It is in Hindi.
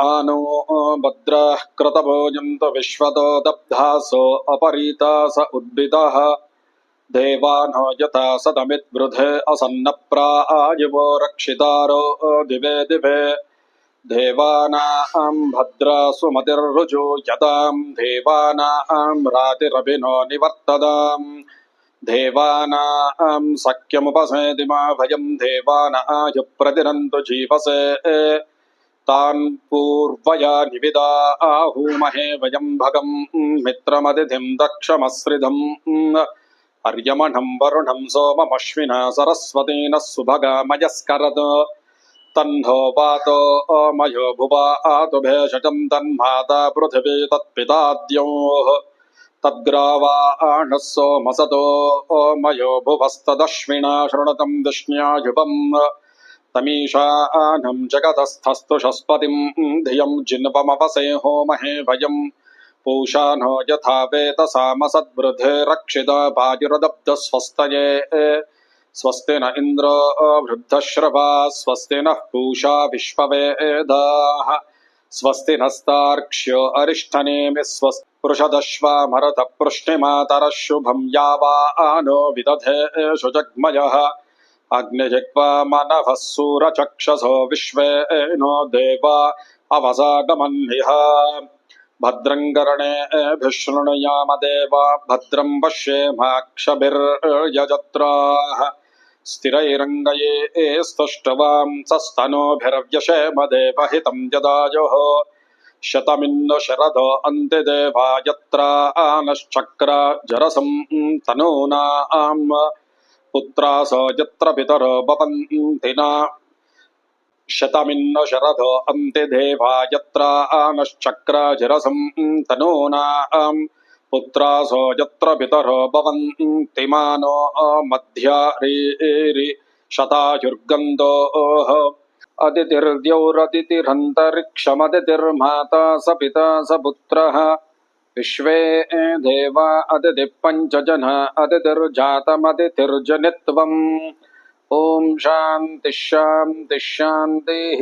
आनो भद्रः कृतभोजन्तु विश्वतो दब्धासो स उद्भिदः। देवानो यथा सदमिद्वृधे असन्नप्रायवो रक्षितारो दिवे दिवे। देवानां भद्रा सुमतिर्रुजो यदां, देवानां रातिरभिनो निवर्तदाम् देवानां सख्यमुपसेदिमा भयं देवानाय प्रतिरन्तु जीवसे। तान् पूर्वया निविदा आहूमहे वयं भगं मित्रमतिथिं दक्षमश्रिधम् अर्यमणं वरुणं सोममश्विना सरस्वतीनः सुभगामयस्करत् तन्नो वातो अमयो भुवा आतु भेषजं तन्माता पृथिवी तत्पिताद्योः। तद्ग्रावाणः सोमसतो ओमयो भुवस्तदश्विना शृणुतं विष्ण्यायुपम् तमीशानं जगतस्थस्तु शस्पतिं धियं जिन्वमवसे होमहे भयम् पूषा नो यथा वेतसामसद्वृधे रक्षिता पायुरदब्धस्वस्तये स्वस्ति न इन्द्रो वृद्धश्रवा, स्वस्ति नः पूषा विश्ववेदाः। स्वस्ति नस्तार्क्ष्यो अरिष्ठनेमि स्वस्ति पृषदश्वामरथ पृष्णिमातरः यावा यावानो विदधे शुजग्मयः अग्निजिह्वा मनवः सूरचक्षसो विश्वे नो देवा अवसागमन्विह भद्रं कर्णेभिशृणुयाम देवा, भद्रं पश्येमाक्षभिर्यजत्राः स्थिरैरङ्गये स्तुष्टवां सस्तनोभिरव्यशेम देवहितं यदायोः शतमिन्न शरद अन्त्यदेवा यत्रा आनश्चक्र जरसं तनूनाम्। पुत्रा स यत्र पितरो भवन्ति न शतमिन्न शरद अन्त्यदेवा यत्र आनश्चक्रजिरसं तनूनाम्। पुत्रा स यत्र पितरो भवन्ति मानो मध्यारीरि शतायुर्गन्धोः। अदितिर्द्यौरदितिरन्तरिक्षमदितिर्माता स पिता स पुत्रः। विश्वे देवा अदिति पञ्चजन अदितिर्जातमदितिर्जनित्वम् ॐ शान्तिः शान्तिः शान्तिः।